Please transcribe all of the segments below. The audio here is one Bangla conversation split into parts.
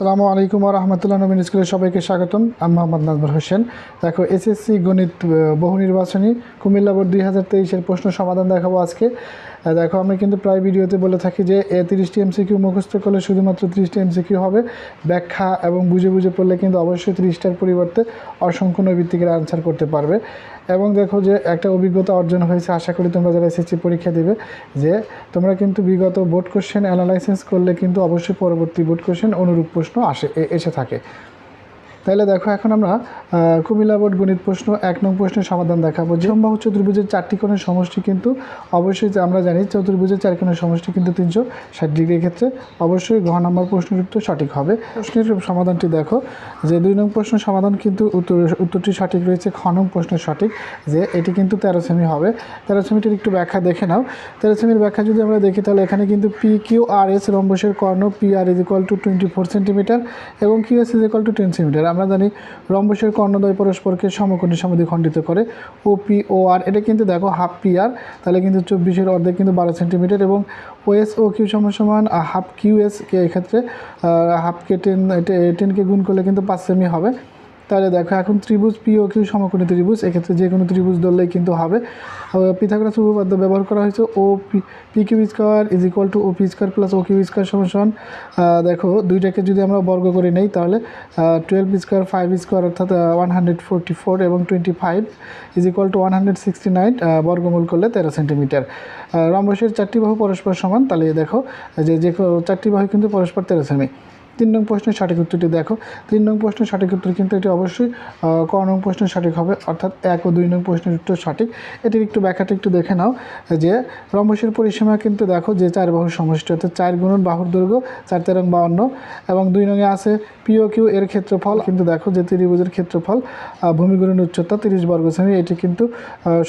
সালামু আলাইকুম রহমতুল্লাহ নবীন স্কুলের সবাইকে স্বাগতম। আমি মোহাম্মদ নাজমুল হোসেন। দেখো এসএসসি গণিত বহু নির্বাচনী কুমিল্লা বোর্ড দুই হাজার তেইশের প্রশ্ন সমাধান দেখাবো আজকে। দেখো আমি কিন্তু প্রায় ভিডিওতে বলে থাকি যে, এ তিরিশটি এমসিকিউ মুখস্থ করলে শুধুমাত্র তিরিশটি এমসিকিউ হবে। ব্যাখ্যা এবং বুঝে বুঝে পড়লে কিন্তু অবশ্যই তিরিশটার পরিবর্তে অসংখ্য নৈবিত্তিকের আনসার করতে পারবে। এবং দেখো যে একটা অভিজ্ঞতা অর্জন হয়েছে, আশা করি তোমরা যারা এসএসসি পরীক্ষা দেবে, যে তোমরা কিন্তু বিগত বোর্ড কোশ্চেন অ্যানালাইসিস করলে কিন্তু অবশ্যই পরবর্তী বোর্ড কোশ্চেন অনুরূপ প্রশ্ন আসে এসে থাকে। তাহলে দেখো, এখন আমরা কুমিল্লা বোর্ড গণিত প্রশ্ন এক নং প্রশ্নের সমাধান দেখাবো। যে সম্ভাব্য চতুর্ভুজের চারটি কোণের সমষ্টি কিন্তু অবশ্যই আমরা জানি চতুর্ভুজের চার কোণের সমষ্টি কিন্তু তিনশো ষাট ডিগ্রির ক্ষেত্রে। অবশ্যই ঘ নম্বর প্রশ্নের উত্তর সঠিক হবে। প্রশ্নের সমাধানটি দেখো, যে দুই নং প্রশ্নের সমাধান কিন্তু উত্তর, উত্তরটি সঠিক রয়েছে, খ নং প্রশ্নের সঠিক, যে এটি কিন্তু তেরো সেমি হবে। তেরো সেমিটির একটু ব্যাখ্যা দেখে নাও। তেরো সেমির ব্যাখ্যা যদি আমরা দেখি, তাহলে এখানে কিন্তু পি কিউ আর এস রম্বসের কর্ণ P R is equal to twenty four centimetre এবং Q S is equal to ten centimetre আমরা জানি রম্বসের কর্ণদ্বয় পরস্পরকে সমকোণী সমাধি খণ্ডিত করে ও পি ও আর এটা কিন্তু দেখো হাফ পি আর তাহলে কিন্তু চব্বিশের অর্ধেক কিন্তু বারো সেন্টিমিটার এবং ও এস ও কিউ সমান হাফ কিউ এস কে এক্ষেত্রে হাফ কে টেন টেনকে গুণ করলে কিন্তু পাঁচ সেমি হবে। তাহলে দেখো, এখন ত্রিভুজ পি ও কিউ সমকোণী ত্রিভুজ, এক্ষেত্রে যে কোনো ত্রিভুজ ধরলেই কিন্তু হবে। পিথাগোরাস উপপাদ্য ব্যবহার করা হয়েছে O P Q square is equal to O P square plus O Q square সমান দেখো, দুইটাকে যদি আমরা বর্গ করে নেই তাহলে টুয়েলভ স্কোয়ার ফাইভ স্কোয়ার অর্থাৎ ওয়ান হান্ড্রেড ফোরটি ফোর এবং twenty five is equal to one hundred sixty nine বর্গমূল করলে তেরো সেন্টিমিটার রম্বসের চারটি বাহু পরস্পর সমান, তাহলে দেখো, যে যে চারটি বাহু কিন্তু পরস্পর তেরো সেমি তিন নং প্রশ্নের সঠিক উত্তরটি দেখো। তিন নং প্রশ্নের সঠিক উত্তর কিন্তু এটি অবশ্যই ক নং প্রশ্নের সঠিক হবে অর্থাৎ এক ও দুই নং প্রশ্নের উত্তর সঠিক। এটির একটু ব্যাখ্যাটা একটু দেখে নাও যে রম্বসের পরিসীমা কিন্তু দেখো যে চার বাহুর সমষ্টি অর্থাৎ চার গুণন বাহুর দৈর্ঘ্য চার তেরং বাউন্ন এবং দুই নঙে আছে পিও কিউ এর ক্ষেত্রফল কিন্তু দেখো যে ত্রিভুজের ক্ষেত্রফল আহ, উচ্চতা তিরিশ বর্গ সেমি এটি কিন্তু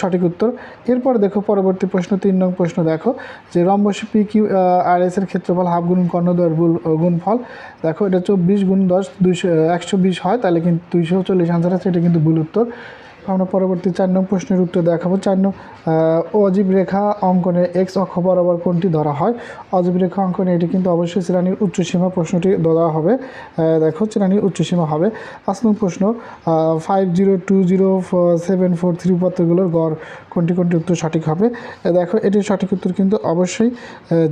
সঠিক উত্তর। এরপর দেখো পরবর্তী প্রশ্ন তিন নং প্রশ্ন দেখো যে rhombus P Q R S এর ক্ষেত্রফল হাফ গুণ কর্ণদ্বয়ের গুণ গুণফল দেখো এটা চব্বিশ গুণ দশ, দুইশো, একশো বিশ হয়, তাহলে কিন্তু দুইশো চল্লিশ আনসার আছে, এটা কিন্তু ভুল উত্তর। আমরা পরবর্তী চার নং প্রশ্নের উত্তর দেখাবো। চার নং অজীব রেখা অঙ্কনে এক্স অক্ষ বরাবর কোনটি ধরা হয়? অজীব রেখা অঙ্কনে এটি কিন্তু অবশ্যই শ্রেণির উচ্চসীমা প্রশ্নটি ধরা হবে। দেখো, শ্রেণির উচ্চসীমা হবে। পাঁচ নং প্রশ্ন five zero two zero seven four three উপাত্তগুলোর গড় কোনটি কোনটি উত্তর সঠিক হবে? দেখো, এটির সঠিক উত্তর কিন্তু অবশ্যই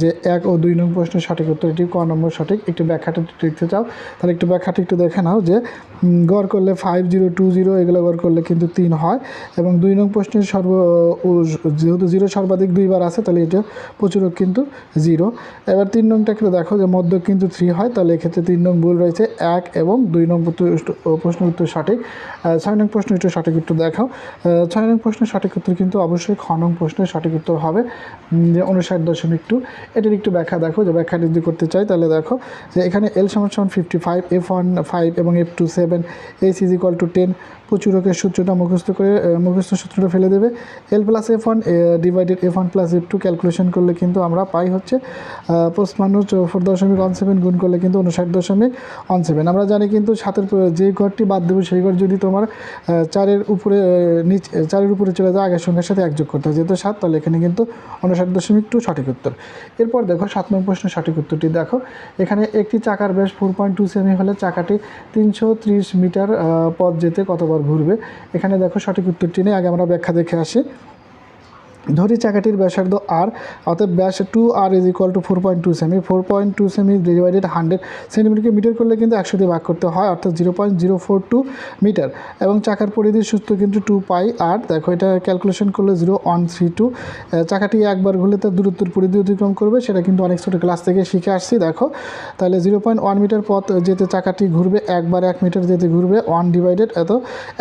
যে এক ও দুই নং প্রশ্নের সঠিক উত্তর, এটি ক নম্বর সঠিক। একটু ব্যাখ্যাটা দেখতে চাও। তাহলে একটু ব্যাখ্যাটা একটু দেখে নাও যে গড় করলে ফাইভ জিরো টু জিরো এগুলো গড় করলে কিন্তু তিন হয় এবং দুই নং প্রশ্নের সর্ব যেহেতু জিরো সর্বাধিক দুইবার আছে, তাহলে এটা প্রচুরক কিন্তু জিরো। এবার তিন নংটা একটু দেখো যে মধ্য কিন্তু থ্রি হয়, তাহলে এক্ষেত্রে তিন নং ভুল রয়েছে এক এবং দুই নং প্রশ্নের উত্তর সঠিক। ছয় নং প্রশ্ন একটু সঠিক উত্তর দেখাও। ছয় নং প্রশ্নের সঠিক উত্তর কিন্তু অবশ্যই খ নং প্রশ্নের সঠিক উত্তর হবে। যে উনষাট দশমিক টু এটির একটু ব্যাখ্যা দেখো, যে ব্যাখ্যা যদি করতে চাই, তাহলে দেখো যে এখানে এল সমান সমান fifty five f one five এবং f two seven S is equal to ten প্রচুরকের সূত্রটা মুখস্থ করে মুখস্থ সূত্রটা ফেলে দেবে। L plus f one divided f one plus f two calculation করলে কিন্তু আমরা পাই হচ্ছে পোস্ট মানুষ ফোর দশমিক ওয়ান সেভেন গুণ করলে কিন্তু উনষাট দশমিক ওয়ান সেভেন আমরা জানি কিন্তু সাতের যে ঘরটি বাদ দেবো সেই ঘর যদি তোমার চারের উপরে নিচ চারের উপরে চলে যায়, আগের সংখ্যার সাথে একযোগ করতে হয়। যেহেতু সাত, তাহলে এখানে কিন্তু উনষাট দশমিক টু সঠিক উত্তর। এরপর দেখো সাত নম্বর প্রশ্নের সঠিক উত্তরটি দেখো। এখানে একটি চাকার ব্যাস ফোর পয়েন্ট টু সেমি হলে চাকাটি তিনশো ত্রিশ মিটার পথ যেতে কতবার ঘুরবে। এখানে দেখো সঠিক উত্তরটি নেই আগে আমরা ব্যাখ্যা দেখে আসি। ধরি চাকাটির ব্যাসার্ধ আর অর্থাৎ ব্যাস two r is equal to four point two semi four point two সেমি ডিভাইডেড হান্ড্রেড সেন্টিমিটারকে মিটার করলে কিন্তু একশো দিয়ে ভাগ করতে হয়, অর্থাৎ zero point zero four two metre এবং চাকার পরিধির সূত্র কিন্তু টু পাই আর দেখো এটা ক্যালকুলেশন করলে জিরো ওয়ান থ্রি টু চাকাটি একবার ঘুরলে তার দূরত্বের পরিধি অতিক্রম করবে, সেটা কিন্তু অনেক ছোটো ক্লাস থেকে শিখে আসছি, দেখো। তাহলে জিরো পয়েন্ট ওয়ান মিটার পথ যেতে চাকাটি ঘুরবে, একবার এক মিটার যেতে ঘুরবে ওয়ান ডিভাইডেড এত,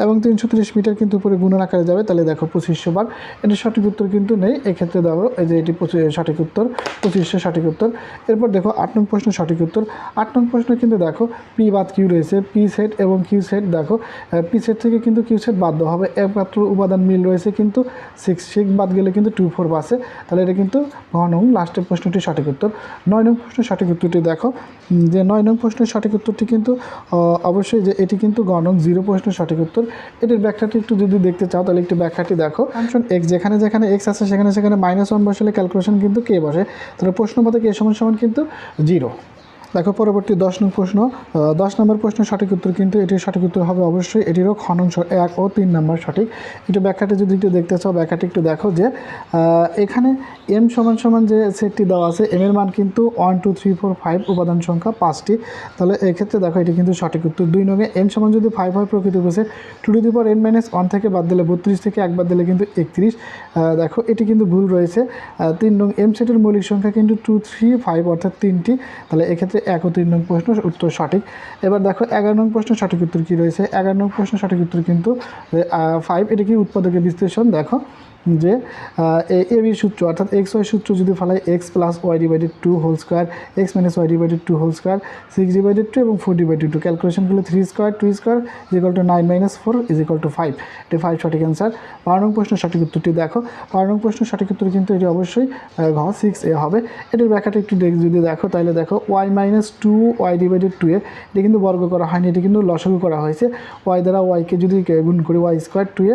এবং তিনশো তিরিশ মিটার কিন্তু উপরে গুণন আকারে যাবে, তাহলে দেখো পঁচিশশো বার, এটা সঠিক উত্তর কিন্তু নেই। এক্ষেত্রে দেখো এই যে এটি সঠিক উত্তর পঁচিশশো সঠিক উত্তর। এরপর দেখো আট নং প্রশ্ন সঠিক উত্তর। আট নং প্রশ্ন কিন্তু দেখো পি বাদ কিউ রয়েছে পি সেট এবং কিউ সেট দেখো। পি সেট থেকে কিন্তু কিউ সেট বাদ দেওয়া হবে। একমাত্র উপাদান মিল রয়েছে কিন্তু সিক্স সিক্স বাদ গেলে কিন্তু টু ফোর বাসে। তাহলে এটা কিন্তু ঘ নং লাস্টের প্রশ্নটি সঠিক উত্তর। নয় নং প্রশ্নের সঠিক উত্তরটি দেখো। যে নয় নং প্রশ্নের সঠিক উত্তরটি কিন্তু অবশ্যই যে এটি কিন্তু নং জিরো প্রশ্নের সঠিক উত্তর। এটির ব্যাখ্যাটি একটু যদি দেখতে চাও তাহলে একটু ব্যাখ্যাটি দেখো। ফাংশন এক্স যেখানে যেখানে এক্স আছে, সেখানে সেখানে মাইনাস ওয়ান বসালে ক্যালকুলেশন কিন্তু কে বসে। তাহলে প্রশ্ন মতে কে সমান সমান কিন্তু জিরো দেখো, পরবর্তী দশ নং প্রশ্ন দশ নম্বর প্রশ্নের সঠিক উত্তর কিন্তু এটির সঠিক উত্তর হবে অবশ্যই। এটিরও খনন এক ও তিন নম্বর সঠিক। একটু ব্যাখ্যাটি যদি একটু দেখতে চাও, ব্যাখ্যাটি একটু দেখো যে এখানে এম সমান সমান যে সেটটি দেওয়া আছে এম এর মান কিন্তু one two three four five উপাদান সংখ্যা পাঁচটি। তাহলে এক্ষেত্রে দেখো, এটি কিন্তু সঠিক উত্তর। দুই নঙে এম সমান যদি ফাইভ হয়, প্রকৃত বসে two to the power n minus one থেকে বাদ দিলে বত্রিশ থেকে একবার দিলে কিন্তু একত্রিশ। দেখো, এটি কিন্তু ভুল রয়েছে। তিন নং এম সেটের মৌলিক সংখ্যা কিন্তু টু থ্রি ফাইভ অর্থাৎ তিনটি। তাহলে এক্ষেত্রে এক ও তিন নং প্রশ্ন উত্তর সঠিক। এবার দেখো, এগারো নং প্রশ্ন সঠিক উত্তর কী রয়েছে? এগারো নং প্রশ্ন সঠিক উত্তর কিন্তু ফাইভ এটা কি উৎপাদকের বিশ্লেষণ? দেখো যে এ বি সূত্র, অর্থাৎ এক্স ওয়াই সূত্র যদি ফেলাই x plus y divided two whole square x minus y divided two whole square six divided two এবং four divided two ক্যালকুলেশনগুলো three square two square is two nine minus four is two five এটি ফাইভ সঠিক অ্যান্সার বারো নং প্রশ্ন সঠিক উত্তরটি দেখো। বারো নং প্রশ্ন সঠিক উত্তর কিন্তু এটি অবশ্যই ঘ সিক্স এ হবে। এটির ব্যাখ্যাটা একটু যদি দেখো তাহলে দেখো y minus two y divided two A, এটি কিন্তু বর্গ করা হয়নি, এটি কিন্তু লসাগু করা হয়েছে। ওয়াই দ্বারা ওয়াইকে যদি গুণ করি ওয়াই স্কোয়ার টু এ,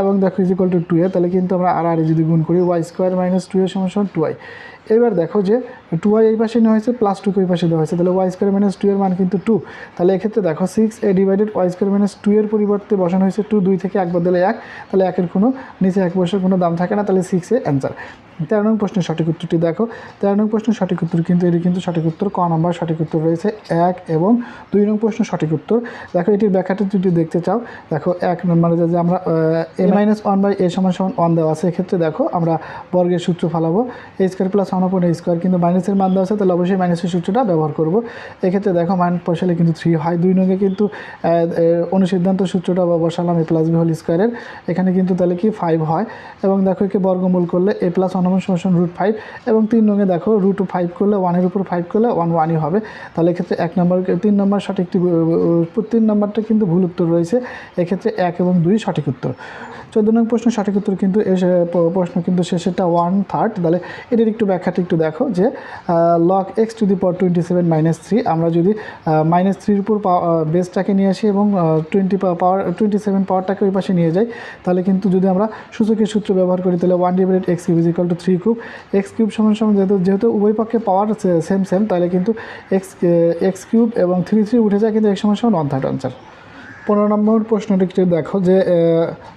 এবং দেখো is equal to two A, তাহলে কিন্তু আমরা আর আর যদি গুণ করি ওয়াই স্কোয়ার মাইনাস টু এর সমান সমান টু ওয়াই এবার দেখো যে টু ওয়াই এই পাশে নেওয়া হয়েছে প্লাস টু এই পাশে দেওয়া হয়েছে। তাহলে ওয়াই স্কোয়ার মাইনাস টু এর মান কিন্তু টু তাহলে এক্ষেত্রে দেখো six A divided y square minus two এর পরিবর্তে বসানো হয়েছে টু দুই থেকে একবার দিলে এক। তাহলে একের কোনো নিচে এক বছর কোনো দাম থাকে না, তাহলে সিক্স এ অ্যান্সার তেরো নং প্রশ্নের সঠিক উত্তরটি দেখো। তেরো নং প্রশ্নের সঠিক উত্তর কিন্তু, এটি কিন্তু সঠিক উত্তর। ক নম্বর সঠিক উত্তর রয়েছে এক এবং দুই নং প্রশ্ন সঠিক উত্তর। দেখো এটির ব্যাখ্যাটা যদি দেখতে চাও, দেখো এক নম্বরে যে আমরা A minus one by A সমান সমান ওয়ান দেওয়া আছে। এক্ষেত্রে দেখো আমরা বর্গের সূত্র ফালাবো। A square plus upon A square কিন্তু মাইনাসের মান দেওয়া আছে, তাহলে অবশ্যই মাইনাসের সূত্রটা ব্যবহার করব। এক্ষেত্রে দেখো মাইন বসালে কিন্তু থ্রি হয়। দুই নঙ্গে কিন্তু অনুসিদ্ধান্ত সূত্রটা বা বসালাম এ প্লাস বি হোল স্কোয়ারের এখানে কিন্তু তাহলে কি ফাইভ হয়। এবং দেখো, একে বর্গমূল করলে এ প্লাস অপন সমান রুট ফাইভ এবং তিন নঙ্গে দেখো রুট ফাইভ করলে ওয়ানের উপর ফাইভ করলে ওয়ান ওয়ানই হবে। তাহলে এক্ষেত্রে এক নম্বর, তিন নম্বর সঠিকটি তিন নম্বরটা কিন্তু ভুল উত্তর রয়েছে। এক্ষেত্রে এক এবং দুই সঠিক উত্তর। চোদ্দ নং প্রশ্ন সঠিক উত্তর কিন্তু প্রশ্ন কিন্তু শেষেরটা ওয়ান থার্ড তাহলে এটির একটু ব্যাখ্যাটা একটু দেখো যে log x to the power twenty seven minus three আমরা যদি মাইনাস থ্রির উপর বেসটাকে নিয়ে আসি এবং টোয়েন্টি পাওয়ার টোয়েন্টি সেভেন পাওয়ারটাকে ওই পাশে নিয়ে যাই, তাহলে কিন্তু যদি আমরা সূচকের সূত্র ব্যবহার করি, তাহলে one divided x cube is equal to three cube x cube সমান সমান যেহেতু যেহেতু উভয় পক্ষে পাওয়ার সেম সেম তাহলে কিন্তু এক্স এক্স কিউব এবং থ্রি থ্রি উঠে যায়, কিন্তু এক সমান সমান ওয়ান থার্ড আনসার পনেরো নম্বর প্রশ্নটি একটু দেখো যে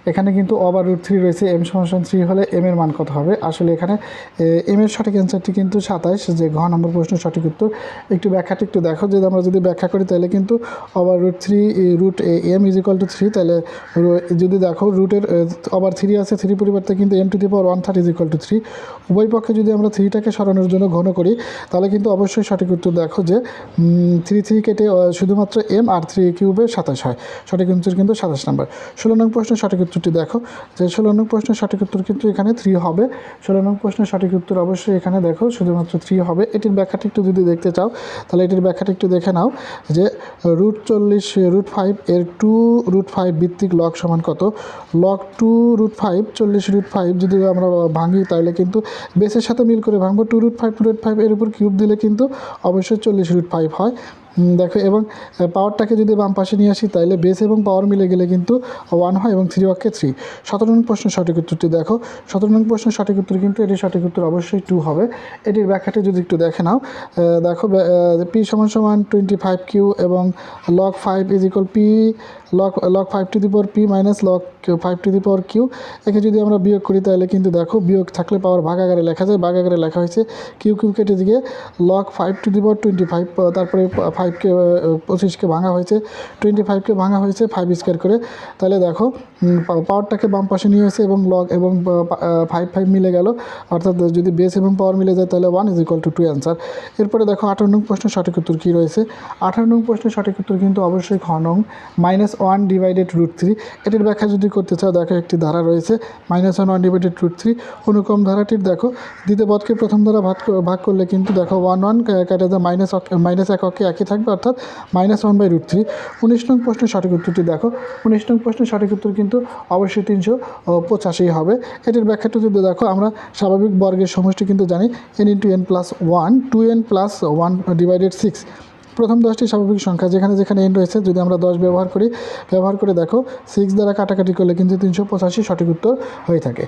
এখানে কিন্তু ওভার রুট থ্রি রয়েছে এম সমান থ্রি হলে এম এর মান কত হবে? আসলে এখানে এম এর সঠিক অ্যান্সারটি কিন্তু সাতাইশ, যে ঘ নম্বর প্রশ্ন সঠিক উত্তর। একটু ব্যাখ্যাটি একটু দেখো, যে আমরা যদি ব্যাখ্যা করি তাহলে কিন্তু over root three root M is equal to three তাহলে যদি দেখো রুটের ওভার থ্রি আছে থ্রি পরিবর্তে কিন্তু M to the power one third is equal to three উভয় পক্ষে যদি আমরা থ্রিটাকে সরানোর জন্য ঘন করি, তাহলে কিন্তু অবশ্যই সঠিক উত্তর দেখো যে থ্রি থ্রি কেটে শুধুমাত্র এম আর থ্রি কিউবে সাতাশ হয়। সঠিক উত্তর কিন্তু সাতাশ নাম্বার। ষোলো নং প্রশ্নের সঠিক উত্তরটি দেখো। যে ষোলো নং প্রশ্নের সঠিক উত্তর কিন্তু এখানে থ্রি হবে। ষোলো নং প্রশ্নের সঠিক উত্তর অবশ্যই এখানে দেখো, শুধুমাত্র থ্রি হবে। এটির ব্যাখ্যাটি একটু যদি দেখতে চাও, তাহলে এটির ব্যাখ্যাটি একটু দেখে নাও যে রুট চল্লিশ রুট ফাইভ এর টু রুট ফাইভ ভিত্তিক লগ সমান কত? লগ টু রুট ফাইভ চল্লিশ রুট ফাইভ যদি আমরা ভাঙি, তাহলে কিন্তু বেসের সাথে মিল করে ভাঙবো। Two root five root five এর উপর কিউব দিলে কিন্তু অবশ্যই চল্লিশ রুট ফাইভ হয়। দেখো, এবং পাওয়ারটাকে যদি বাম পাশে নিয়ে আসি তাহলে বেস এবং পাওয়ার মিলে গেলে কিন্তু ওয়ান হয় এবং থ্রি ওয়াকে থ্রি সতেরো নং প্রশ্নের সঠিক উত্তরটি দেখো। সতেরো নং প্রশ্নের সঠিক উত্তর কিন্তু এটির সঠিক উত্তর অবশ্যই টু হবে। এটির ব্যাখ্যাটি যদি একটু দেখে নাও দেখো পি সমান সমান টোয়েন্টি ফাইভ কিউ এবং log five is equal P log log five to the power P minus log five to the power Q একে যদি আমরা বিয়োগ করি তাহলে কিন্তু দেখো, বিয়োগ থাকলে পাওয়ার ভাগাগারে লেখা যায়, ভাগাগারে লেখা হয়েছে কিউ কিউ কেটে দিকে log five to the power twenty five তারপরে ফাইভকে পঁচিশকে ভাঙা হয়েছে টোয়েন্টি ফাইভকে ভাঙা হয়েছে ফাইভ স্কোয়ার করে। তাহলে দেখো পাওয়ারটাকে বাম পাশে নিয়ে এসে এবং লগ এবং ফাইভ ফাইভ মিলে গেল। অর্থাৎ যদি বেস এবং পাওয়ার মিলে যায়, তাহলে one is equal to two answer এরপরে দেখো, আঠারো নং প্রশ্নের সঠিক উত্তর কী রয়েছে? আঠারো নং প্রশ্নের সঠিক উত্তর কিন্তু অবশ্যই নং minus one divided root three এটির ব্যাখ্যা যদি করতে চাও, দেখো একটি ধারা রয়েছে minus one one divided root three অনুক্রম ধারাটির দেখো, দ্বিতীয় পদকে প্রথম ধারা ভাগ ভাগ করলে কিন্তু দেখো ওয়ান ওয়ান কেটে যায় মাইনাস মাইনাস এক অক্ষে একই থাকবে অর্থাৎ minus one by root three উনিশ নং প্রশ্নের সঠিক উত্তরটি দেখো। উনিশ নং প্রশ্নের সঠিক উত্তর কিন্তু অবশ্যই তিনশো পঁচাশি হবে। এটির ব্যাখ্যাটা যদি দেখো, আমরা স্বাভাবিক বর্গের সমষ্টি কিন্তু জানি। N into n plus one two n plus one divided six প্রথম দশটি স্বাভাবিক সংখ্যা, যেখানে যেখানে এন রয়েছে, যদি আমরা দশ ব্যবহার করি, ব্যবহার করে দেখো সিক্স দ্বারা কাটাকাটি করলে কিন্তু তিনশো পঁচাশি সঠিক উত্তর হয়ে থাকে।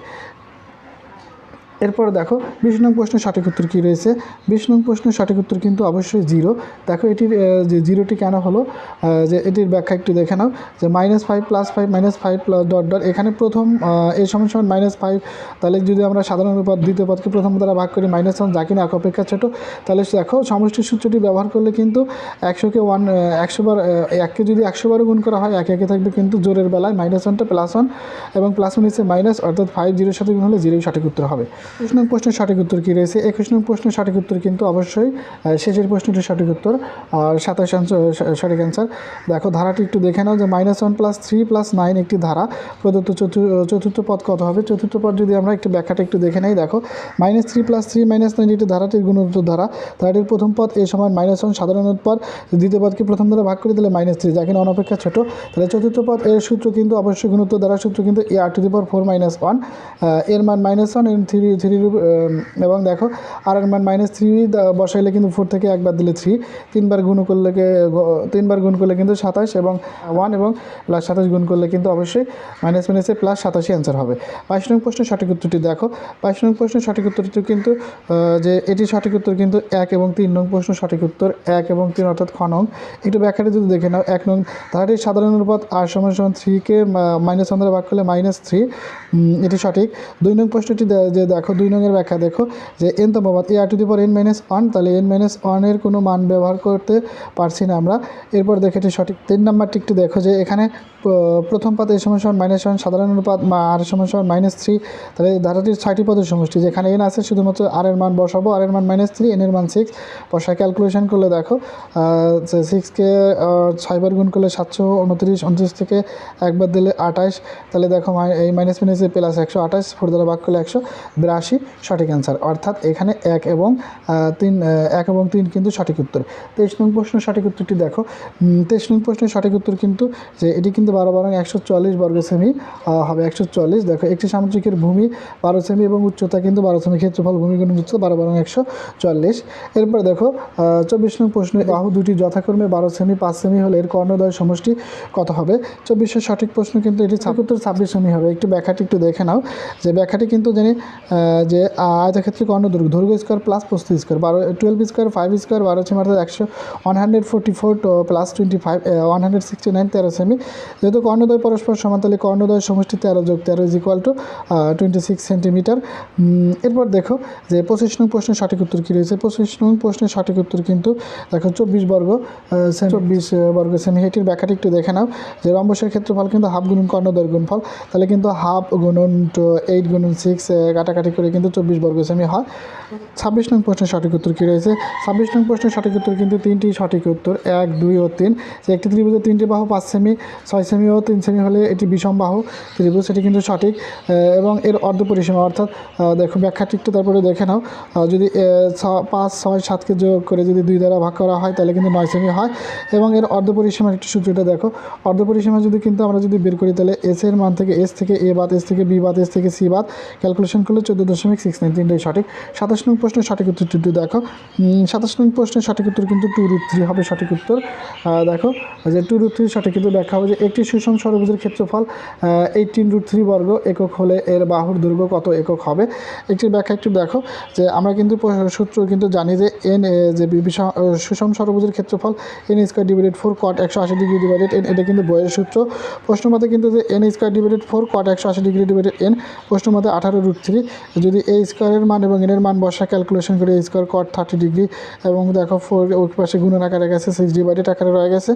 এরপর দেখো বিশ নং প্রশ্নের সঠিক উত্তর কী রয়েছে? বিশ নং প্রশ্নের সঠিক উত্তর কিন্তু অবশ্যই জিরো। দেখো এটির যে জিরোটি কেন হলো? যে এটির ব্যাখ্যা একটু দেখে নাও। যে minus five plus five minus five plus dot dot এখানে প্রথম এই সমান সমান মাইনাস ফাইভ তাহলে যদি আমরা সাধারণ পদ দ্বিতীয় পদকে প্রথম দ্বারা ভাগ করি মাইনাস ওয়ান যা কিনা এক অপেক্ষা ছোটো, তাহলে দেখো সমষ্টির সূত্রটি ব্যবহার করলে কিন্তু একশোকে ওয়ান একশো বার এককে যদি একশো বারও গুণ করা হয়, একে একে থাকবে কিন্তু জোরের বেলায় মাইনাস ওয়ানটা প্লাস ওয়ান এবং প্লাস ওয়ান হচ্ছে মাইনাস অর্থাৎ ফাইভ জিরোর সাথে গুণ হলে জিরোই সঠিক উত্তর হবে। একুশ নং প্রশ্নের সঠিক উত্তর কী রয়েছে? একুশ নং প্রশ্নের সঠিক উত্তর কিন্তু অবশ্যই শেষের প্রশ্নটির সঠিক উত্তর। আর সাতাশ সঠিক অ্যান্সার দেখো, ধারাটি একটু দেখে নাও যে minus one plus three plus nine একটি ধারা। প্রদত্ত চতুর্থ পদ কত হবে? চতুর্থ পদ যদি আমরা একটু ব্যাখ্যাটা একটু দেখে নেই, দেখো। Minus three plus three minus nine একটি ধারাটির গুণোত্তর ধারা, ধারাটির প্রথম পদ এ সমান মাইনাস ওয়ান সাধারণ পদ দ্বিতীয় পদকে প্রথম দ্বারা ভাগ করে দিলে মাইনাস থ্রি যা কিনা অনপেক্ষা ছোট। তাহলে চতুর্থ পদ এর সূত্র কিন্তু অবশ্যই গুণোত্তর দ্বারা সূত্র কিন্তু, A R to the power four minus ওয়ানের মান মাইনাস ওয়ানের থ্রি থ্রি এবং দেখো আর এর মান মাইনাস থ্রি বসাইলে কিন্তু ফোর থেকে একবার দিলে থ্রি তিনবার গুণ করলে তিনবার গুণ করলে কিন্তু সাতাশ এবং ওয়ান এবং প্লাস সাতাশ গুণ করলে কিন্তু অবশ্যই মাইনাস মাইনাসে প্লাস সাতাশি অ্যান্সার হবে। বাইশ নং প্রশ্নের সঠিক উত্তরটি দেখো। বাইশ নং প্রশ্নের সঠিক উত্তরটি কিন্তু যে এটি সঠিক উত্তর কিন্তু এক এবং তিন নং প্রশ্ন সঠিক উত্তর এক এবং তিন অর্থাৎ খ নং। একটু ব্যাখ্যাটা যদি দেখে নাও, এক নং, ধারাটির সাধারণ অনুপাত আর সমান সমান থ্রিকে মাইনাস ওয়ান দ্বারা ভাগ করলে মাইনাস থ্রি এটি সঠিক। দুই নং প্রশ্নটি যে দেখো দুই নংয়ের ব্যাখ্যা দেখো যে N তমবাদ A R to the power n minus one তাহলে এন মাইনাস ওয়ানের কোনো মান ব্যবহার করতে পারছি না আমরা। এরপর দেখে এটি সঠিক, তিন নাম্বারটি একটু দেখো যে এখানে প্রথম পদ এর সমান সমান মাইনাস ওয়ান সাধারণ অনুপাত আর সমান সমান মাইনাস থ্রি তাহলে ধারাটির ছয়টি পদের সমষ্টি, যেখানে এন আছে শুধুমাত্র আর এর মান বসাবো আর এর মান মাইনাস থ্রি এন এর মান সিক্স বসায় ক্যালকুলেশন করলে দেখো সিক্সকে ছয়বার গুণ করলে সাতশো উনত্রিশ উনত্রিশ থেকে একবার দিলে আঠাশ, তাহলে দেখো এই মাইনাস মাইনাসে প্লাস একশো আঠাশ, ফোর দ্বারা ভাগ করলে একশো। বিরাশি সঠিক অ্যান্সার অর্থাৎ এখানে এক এবং তিন এক এবং তিন কিন্তু সঠিক উত্তর। তেইশ নং প্রশ্নের সঠিক উত্তরটি দেখো। তেইশ নং প্রশ্নের সঠিক উত্তর কিন্তু যে এটি কিন্তু বারো বারো একশো চুয়াল্লিশ বর্গ সেমি হবে একশো চুয়াল্লিশ দেখো একটি সামুদ্রিকের ভূমি বারো সেমি এবং উচ্চতা কিন্তু বারো সেমি ক্ষেত্রফল ভূমি গুণ উচ্চতা বারো বারো একশো চল্লিশ। এরপর দেখো চব্বিশ নং প্রশ্নে বাহু দুটি যথাক্রমে বারো সেমি পাঁচ সেমি হলে এর কর্ণদয় সমষ্টি কত হবে? চব্বিশের সঠিক প্রশ্ন কিন্তু এটি ছাব্বিশ ছাব্বিশ সেমি হবে। একটু ব্যাখ্যাটি একটু দেখে নাও। যে ব্যাখ্যাটি কিন্তু আহ, যে আয়তক্ষেত্রে কর্ণ দৈর্ঘ্য দৈর্ঘ্য স্কোয়ার প্লাস পঁচিশ স্কোয়ার, বারো টুয়েলভ স্কোয়ার ফাইভ স্কোয়ার বারো সেমি অর্থাৎ একশো one hundred forty four plus twenty five one hundred sixty nine তেরো সেমি যেহেতু কর্ণদ্বয় পরস্পর সমান, তাহলে কর্ণদ্বয় সমষ্টি তেরো যোগ তেরো is equal to twenty six centimetre এরপর দেখো যে, পঁচিশ নং প্রশ্নের সঠিক উত্তর কী রয়েছে? পঁচিশ নং প্রশ্নের সঠিক উত্তর কিন্তু দেখো চব্বিশ বর্গ চব্বিশ বর্গ সেমি এটির ব্যাখ্যাটি একটু দেখে নাও। যে, রম্বসের ক্ষেত্রফল কিন্তু হাফ গুণন কর্ণদ্বয় গুণফল, তাহলে কিন্তু হাফ গুণন এইট গুণন সিক্স কাটাকাটি করে কিন্তু চব্বিশ বর্গ সেমি হয়। ছাব্বিশ নং প্রশ্নের সঠিক উত্তর কী রয়েছে? ছাব্বিশ নং প্রশ্নের সঠিক উত্তর কিন্তু তিনটি সঠিক উত্তর, এক, দুই ও তিন। যে একটি ত্রিভুজের তিনটি বাহু, পাঁচ সেমি ছয় সেমি ও তিন সেমি হলে এটি বিষম বাহু ত্রিভুজ, সেটি কিন্তু সঠিক। এবং এর অর্ধ পরিসীমা, অর্থাৎ দেখো ব্যাখ্যাটি একটু তারপরে দেখে নাও। যদি পাঁচ, ছয় সাতকে যোগ করে যদি দুই দ্বারা ভাগ করা হয়, তাহলে কিন্তু নয় সেমি হয়। এবং এর অর্ধ পরিসীমার একটু সূত্রটা দেখো। অর্ধ পরিসীমা যদি কিন্তু আমরা যদি বের করি, তাহলে এস এর মান থেকে এস থেকে এ বাদ এস থেকে বি বাদ এস থেকে সি বাদ। ক্যালকুলেশন করলে চোদ্দ দশমিক সিক্স নাইন তিনটাই সঠিক। সাতাশ নং প্রশ্নের সঠিক উত্তরটি একটু দেখো। সাতাশ নং প্রশ্নের সঠিক উত্তর কিন্তু টু রুট থ্রি হবে সঠিক উত্তর। দেখো, যে টু রুট থ্রি সঠিক কিন্তু ব্যাখ্যা হবে যে একটি সুষম সরবুজের ক্ষেত্রফল এইটিন রুট থ্রি বর্গ একক হলে এর বাহুর দৈর্ঘ্য কত একক হবে? একটি ব্যাখ্যা একটু দেখো, যে আমরা কিন্তু সূত্র কিন্তু জানি যে এন যে সুষম সরবুজের ক্ষেত্রফল n square divided four cot একশো আশি ডিগ্রি ডিভাইডেড এন এটা কিন্তু বইয়ের সূত্র। প্রশ্ন মতে কিন্তু যে n square divided four cot একশো আশি ডিগ্রি ডিভাইডেড এন প্রশ্ন মতে আঠারো রুট থ্রি যদি এ স্কোয়ারের মান এবং এনের মান বসা ক্যালকুলেশন করে A square cot thirty degree এবং দেখো ফোর ওই পাশে গুণন আকারে গেছে সিক্স ডিভাইডেড আকারে রয়ে গেছে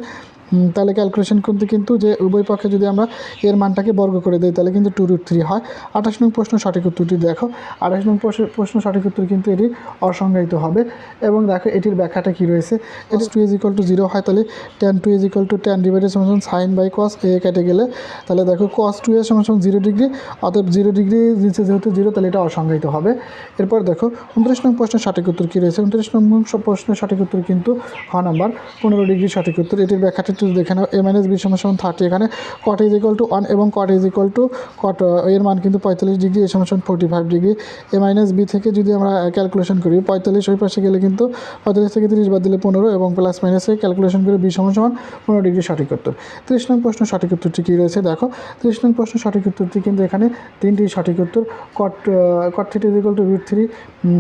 তাহলে ক্যালকুলেশন করতে কিন্তু যে উভয় পক্ষে যদি আমরা এর মানটাকে বর্গ করে দিই, তাহলে কিন্তু টু রুট থ্রি হয়। আঠাশ নং প্রশ্ন সঠিক উত্তরটি দেখো। আঠাশ নং প্রশ্ন- সঠিক উত্তর কিন্তু এটি অসংজ্ঞায়িত হবে এবং দেখো এটির ব্যাখ্যাটা কী রয়েছে? এটি two is equal to zero হয়, তাহলে ten two is equal to ten divided সমান সাইন বাই কস এ কেটে গেলে, তাহলে দেখো কস টু এর সমান জিরো ডিগ্রি অতএব জিরো ডিগ্রি নিচে যেহেতু জিরো তাহলে এটা অসংজ্ঞায়িত হবে। এরপর দেখো, উনত্রিশ নং প্রশ্নের সঠিক উত্তর কী রয়েছে? উনত্রিশ নং প্রশ্নের সঠিক উত্তর কিন্তু খ নাম্বার পনেরো ডিগ্রি সঠিক উত্তর। এটির ব্যাখ্যাটা একটু দেখে নাও এ মাইনাস বি সমান সমান থার্টি এখানে। Cot is equal to one এবং cot is equal to cot এর মান কিন্তু পঁয়তাল্লিশ ডিগ্রি, এ সমান সমান forty five degree. A minus B থেকে যদি আমরা ক্যালকুলেশন করি, পঁয়তাল্লিশ ওই পাশে গেলে কিন্তু পঁয়তাল্লিশ থেকে তিরিশ বাদ দিলে পনেরো এবং প্লাস মাইনাসে ক্যালকুলেশন করে বি সমান সমান পনেরো ডিগ্রি সঠিক উত্তর। ত্রিশ নং প্রশ্ন সঠিক উত্তরটি কী রয়েছে? দেখো, ত্রিশ নং প্রশ্ন সঠিক উত্তরটি কিন্তু এখানে তিনটি সঠিক উত্তর। Cot cot three is equal to root three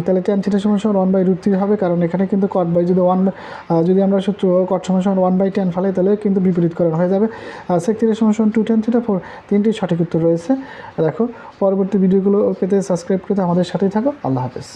তাহলে ট্যান থিটা সমান সমান ওয়ান বাই রুট থ্রি হবে, কারণ এখানে কিন্তু কট বাই যদি ওয়ান যদি আমরা সূত্র কট সমান সমান ওয়ান বাই টেন ফালে তাহলে কিন্তু বিপরীত করা হয়ে যাবে। সেক থিটা সমান সমান টু টেন থিটা ফোর তিনটি সঠিক উত্তর রয়েছে। দেখো, পরবর্তী ভিডিওগুলো পেতে সাবস্ক্রাইব করতে আমাদের সাথেই থাকো। আল্লাহ হাফেজ।